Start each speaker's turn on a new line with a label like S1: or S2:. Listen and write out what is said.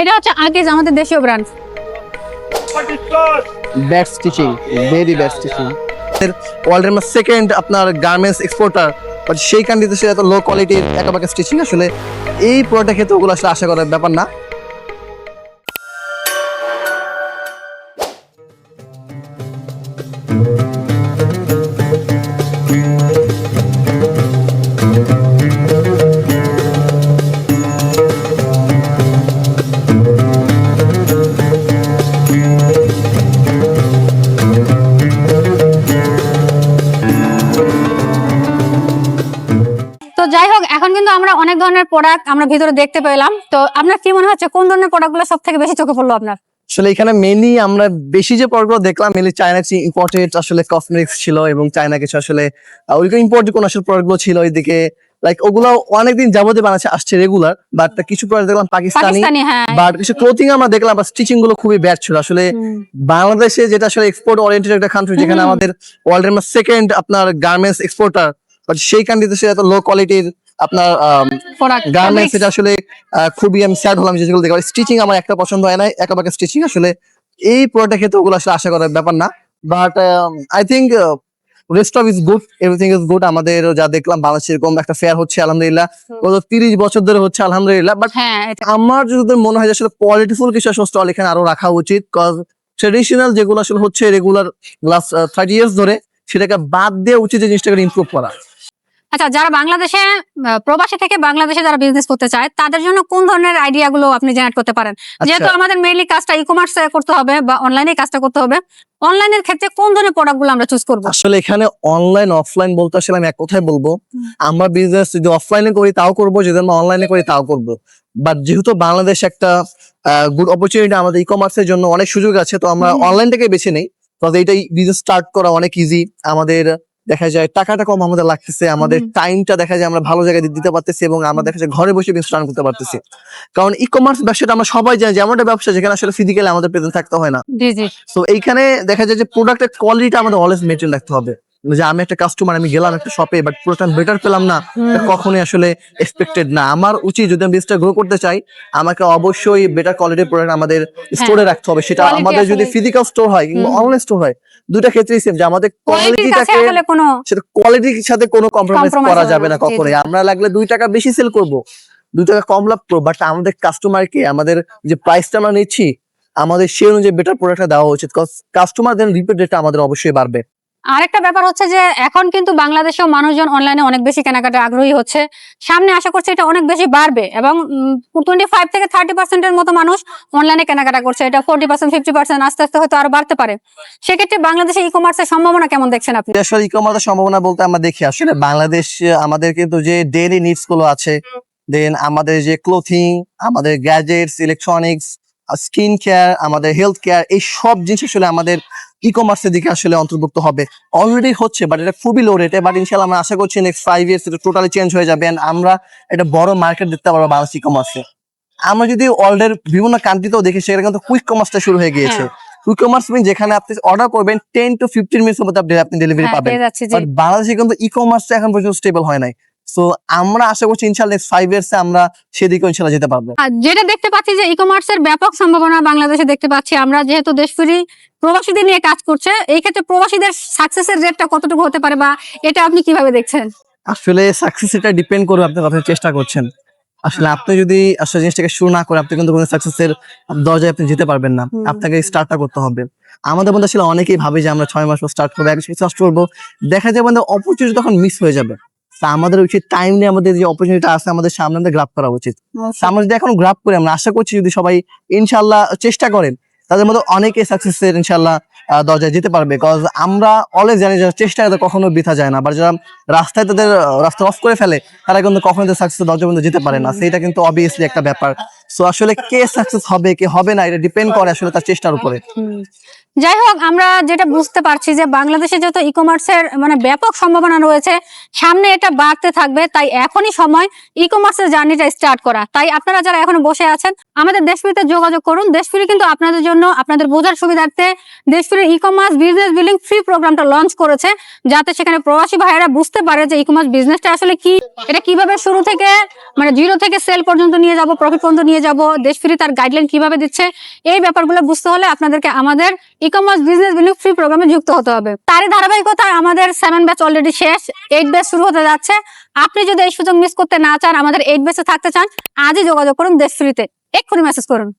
S1: এটা হচ্ছে আগেজ আমাদের দেশীয় brand
S2: bad stitching very bad stitching ওয়ার্ল্ডের সেকেন্ড আপনার গার্মেন্টস এক্সপোর্টার বাট সেই কান্ট্রিতে সে এত লো কোয়ালিটির একেবারে স্টিচিং আসলে এই প্রোডাক্টের ক্ষেত্রে ওগুলো আসলে আশা করার ব্যাপার না।
S1: তো এখন কিন্তু আমরা অনেক ধরনের প্রোডাক্ট আমরা ভিতরে দেখতে পেলাম। তো আপনার কি মনে হচ্ছে কোন ধরনের প্রোডাক্টগুলো সব থেকে বেশি চোখে পড়ল আপনার?
S2: আসলে এখানে মেনলি আমরা বেশি যে প্রোডাক্টগুলো দেখলাম মেনলি চায়না ইম্পোর্টেড আসলে কসমেটিক্স ছিল এবং চায়না কিছু আসলে ওইরকম ইম্পোর্টেড কোন আসলে প্রোডাক্টগুলো ছিল ওইদিকে লাইক ওগুলো অনেকদিন যাবতীয় বানাচ্ছে আসছে রেগুলার বাট কিছু প্রোডাক্ট দেখলাম পাকিস্তানি
S1: পাকিস্তানি হ্যাঁ।
S2: বাট কিছু ক্লোথিং আমরা দেখলাম বা স্টিচিংগুলো খুবই ব্যাড ছিল। আসলে বাংলাদেশে যেটা আসলে এক্সপোর্ট ওরিয়েন্টেড একটা কান্ট্রি যেখানে। আমাদের ওয়ার্ল্ডের সেকেন্ড আপনার গার্মেন্টস এক্সপোর্টার বাট সেই কান্ট্রিতে সে এত লো কোয়ালিটির আপনার গার্মেন্টস এটা আসলে খুবই আমি স্যাড হলাম যেগুলো দেখলাম। স্টিচিং আমার একটা পছন্দ হয় না একেবারে স্টিচিং আসলে এই প্রোডাক্টের ক্ষেত্রে ওগুলো আসলে আশা করার ব্যাপার না। But I think rest of is good everything is good আমাদের যা দেখলাম বাংলাদেশে এরকম একটা ফেয়ার হচ্ছে আলহামদুলিল্লাহ। গত তিরিশ বছর ধরে হচ্ছে আলহামদুলিল্লাহ। বাট
S1: হ্যাঁ
S2: আমার যদি মনে হয় যে আসলে কোয়ালিটিফুল কিছু আসলে স্টল এখানে আরও রাখা উচিত। কজ ট্রেডিশনাল যেগুলো আসলে হচ্ছে রেগুলার লাস্ট থার্টি ইয়ার্স ধরে সেটাকে বাদ দিয়ে উচিত যে জিনিসটাকে ইমপ্রুভ করা।
S1: আচ্ছা যারা বাংলাদেশে প্রবাসী থেকে বাংলাদেশে যারা বিজনেস করতে চায় তাদের জন্য কোন ধরনের আইডিয়া গুলো আপনি জেনারেট করতে পারেন? যেহেতু
S2: আচ্ছা
S1: আমাদের মেইনলি কাজটা ই কমার্স করতে হবে বা অনলাইনে কাজটা করতে হবে অনলাইনের ক্ষেত্রে কোন ধরনের প্রোডাক্টগুলো আমরা চুজ করব?
S2: আসলে এখানে অনলাইন অফলাইন বলতে আসলে আমি এক কথাই বলব আমরা বিজনেস যদি অফলাইনে করি তাও করব যদি আমরা অনলাইনে করি তাও করব। বাট যেহেতু বাংলাদেশ একটা গুড অপরচুনিটি আমাদের ই কমার্সের জন্য অনেক সুযোগ আছে তো আমরা। অনলাইনটাকে বেছে নেই। তো এইটাই বিজনেস স্টার্ট করা অনেক ইজি আমাদের দেখা যায় টাকাটা কম আমাদের লাগতেছে আমাদের টাইমটা দেখা যায় আমরা ভালো জায়গায় দিতে পারতেছি এবং আমরা দেখা যায় ঘরে বসে বিজনেস রান করতে পারতেছি। কারণ ই কমার্স ব্যবসাটা আমরা সবাই জানি যে এমন একটা ব্যবসা যেখানে আসলে ফিজিক্যালি আমাদের প্রেজেন্ট থাকতে হয় না। তো এইখানে দেখা যায় যে প্রোডাক্টের কোয়ালিটিটা আমাদের অলওয়েজ মেনটেন রাখতে হবে। যে আমি একটা কাস্টমার আমি গেলাম একটা শপে বাট প্রোডাক্ট বেটার পেলাম না কখনোই আসলে এক্সপেক্টেড না। আমার উচিত যদি আমি বিজনেসটা গ্রো করতে চাই আমাকে অবশ্যই বেটার কোয়ালিটির প্রোডাক্ট আমাদের স্টোরে রাখতে হবে। সেটা আমাদের যদি ফিজিক্যাল স্টোর হয় কিংবা। অনলাইন স্টোর হয় দুটা ক্ষেত্রেই সেম যে আমাদের কোয়ালিটিটাকে
S1: কোনো
S2: সেটা কোয়ালিটির সাথে কোনো কম্প্রোমাইজ করা যাবে
S1: না,
S2: কখনোই। আমরা লাগলে দুই টাকা বেশি সেল করব। দুই টাকা কম লাভ করব। বাট আমাদের কাস্টমারকে আমাদের যে প্রাইসটা আমরা নিচ্ছি আমাদের সে অনুযায়ী বেটার প্রোডাক্টটা দেওয়া উচিত। কাস্টমার দেন রিপিট রেটটা আমাদের অবশ্যই বাড়বে।
S1: আরেকটা ব্যাপার হচ্ছে যে এখন কিন্তু বাংলাদেশেও মানুষজন অনলাইনে অনেক বেশি কেনাকাটা আগ্রহী হচ্ছে। সামনে আশা করছি এটা অনেক বেশি বাড়বে এবং টোয়েন্টি ফাইভ থেকে থার্টি পার্সেন্টের মতো মানুষ অনলাইনে কেনাকাটা করছে। এটা ফোর্টি পার্সেন্ট ফিফটি পার্সেন্ট আস্তে আস্তে হয়তো আরও বাড়তে পারে। সেক্ষেত্রে বাংলাদেশে ই কমার্সের সম্ভাবনা কেমন দেখছেন আপনি?
S2: আসলে ই কমার্সের সম্ভাবনা বলতে আমরা দেখি, আসলে বাংলাদেশ আমাদের কিন্তু যে ডেইলি নিডসগুলো আছে দেন আমাদের যে ক্লোথিং আমাদের গ্যাজেটস ইলেকট্রনিক্স স্কিন কেয়ার আমাদের হেলথ কেয়ার এই সব জিনিস আসলে আমাদের ই কমার্সের দিকে আসলে অন্তর্ভুক্ত হবে। অলরেডি হচ্ছে বাট এটা খুবই লো রেটে বাট ইনশাল্লাহ আমরা আশা করছি নেক্সট ফাইভ ইয়ার্স এটা টোটালি চেঞ্জ হয়ে যাবে আমরা একটা বড় মার্কেট দেখতে পারব বাংলাদেশ ই কমার্সে আমরা যদি ওয়ার্ল্ডের বিভিন্ন কান্ট্রিতেও দেখি সেখানে কিন্তু কুইক কমার্সটা শুরু হয়ে গিয়েছে। কুইক কমার্স মিন যেখানে আপনি অর্ডার করবেন টেন টু ফিফটিন মিনিটের মধ্যে আপনি- ডেলিভারি
S1: হ্যাঁ,
S2: পাবেন। বাংলাদেশে কিন্তু ই কমার্সটা এখন পর্যন্ত স্টেবল হয় নাই। সো আমরা আশা করছি ইনশাল্লাহ ফাইভ ইয়ার্স আমরা সেদিকে ইনশাল্লাহ যেতে পারব।
S1: যেটা দেখতে পাচ্ছি যে ই কমার্সের ব্যাপক সম্ভাবনা বাংলাদেশে দেখতে পাচ্ছি আমরা যেহেতু দেশফিরি প্রবাসীদের নিয়ে কাজ করছে এই ক্ষেত্রে প্রবাসীদের সাকসেসের রেটটা কতটুকু হতে পারে বা এটা আপনি কীভাবে দেখছেন?
S2: আসলে সাকসেস এটা ডিপেন্ড করবে আপনি কথা চেষ্টা করছেন। আসলে আপনি যদি আসলে জিনিসটাকে শুরু না করে আপনি কিন্তু কোনো সাকসেসের দরজায় আপনি যেতে পারবেন না। আপনাকে স্টার্টটা করতে হবে। আমাদের মধ্যে আসলে অনেকেই ভাবে যে আমরা ছয় মাস পর স্টার্ট করব এক স্টার্ট করব। দেখা যাবে অপরচুনিটি তখন মিস হয়ে যাবে তা আমাদের উচিত টাইম নিয়ে আমাদের যে অপরচুনিটি আছে আমাদের সামনে আমাদের গ্রাফ করা উচিত। আমরা যদি এখন গ্রাফ করি আমরা আশা করছি যদি সবাই ইনশাল্লাহ চেষ্টা করেন তাদের মধ্যে অনেকে সাকসেসের ইনশাল্লাহ দরজায় যেতে পারবে। কজ আমরা অলওয়েজ জানি যে চেষ্টা করে কখনো বৃথা যায় না। বা যারা রাস্তায় তাদের রাস্তা অফ করে ফেলে তারা কিন্তু কখনো সাকসেস দরজা পর্যন্ত যেতে পারে না। সেটা কিন্তু অবভিয়াসলি একটা ব্যাপার। সো আসলে কে সাকসেস হবে, কে হবে না, এটা ডিপেন্ড করে আসলে তার চেষ্টার উপরে।
S1: যাই হোক, আমরা যেটা বুঝতে পারছি যে বাংলাদেশে যত ই কমার্সের মানে ব্যাপক সম্ভাবনা রয়েছে, সামনে এটা বাড়তে থাকবে, তাই এখনই সময় ই কমার্সের জার্নিটা স্টার্ট করা। তাই আপনারা যারা এখনও বসে আছেন, আমাদের দেশফিরিতে যোগাযোগ করুন। দেশফিরি কিন্তু আপনাদের জন্য, আপনাদের বোঝার সুবিধার্থে Deshfiri e commerce business building free প্রোগ্রামটা লঞ্চ করেছে, যাতে সেখানে প্রবাসী ভাইয়েরা বুঝতে পারে যে ই কমার্স বিজনেসটা আসলে কি, এটা কীভাবে শুরু থেকে মানে জিরো থেকে সেল পর্যন্ত নিয়ে যাব প্রফিট পর্যন্ত নিয়ে যাব, দেশ ফ্রি তার গাইডলাইন কীভাবে দিচ্ছে, এই ব্যাপারগুলো বুঝতে হলে আপনাদেরকে আমাদের e commerce business billing free প্রোগ্রামে যুক্ত হতে হবে। তারই ধারাবাহিকতায় আমাদের সেভেন ব্যাচ অলরেডি শেষ এইট ব্যাচ শুরু হতে যাচ্ছে। আপনি যদি এই সুযোগ মিস করতে না চান, আমাদের এইট ব্যাচে থাকতে চান, আজই যোগাযোগ করুন দেশ ফ্রিতে। এক্ষুনি মেসেজ করুন।